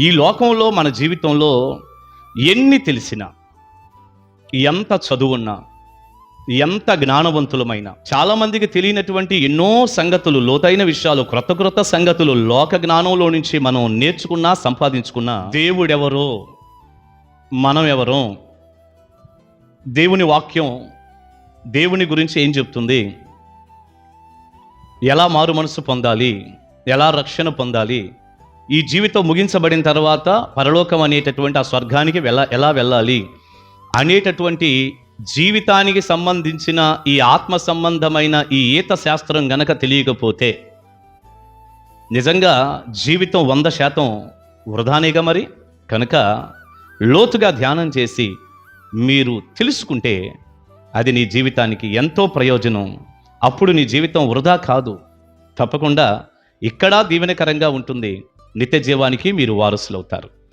ఈ లోకంలో మన జీవితంలో ఎన్ని తెలిసినా ఎంత చదువున్నా ఎంత జ్ఞానవంతులమైన చాలామందికి తెలియనటువంటి ఎన్నో సంగతులు లోతైన విషయాలు క్రొత్త క్రొత్త సంగతులు లోక జ్ఞానంలో నుంచి మనం నేర్చుకున్నా సంపాదించుకున్నా దేవుడెవరో మనం ఎవరో దేవుని వాక్యం దేవుని గురించి ఏం చెప్తుంది? ఎలా మారు మనసు పొందాలి? ఎలా రక్షణ పొందాలి? ఈ జీవితం ముగించబడిన తర్వాత పరలోకం అనేటటువంటి ఆ స్వర్గానికి వెళ్ళ ఎలా వెళ్ళాలి? అనేటటువంటి జీవితానికి సంబంధించిన ఈ ఆత్మ సంబంధమైన ఈ ఈత శాస్త్రం గనక తెలియకపోతే నిజంగా జీవితం వంద శాతం వృధానేగా మరి? కనుక లోతుగా ధ్యానం చేసి మీరు తెలుసుకుంటే అది నీ జీవితానికి ఎంతో ప్రయోజనం. అప్పుడు నీ జీవితం వృధా కాదు. తప్పకుండా ఇక్కడ దీవెనకరంగా ఉంటుంది. నిత్య జీవానికి మీరు వారసులవుతారు.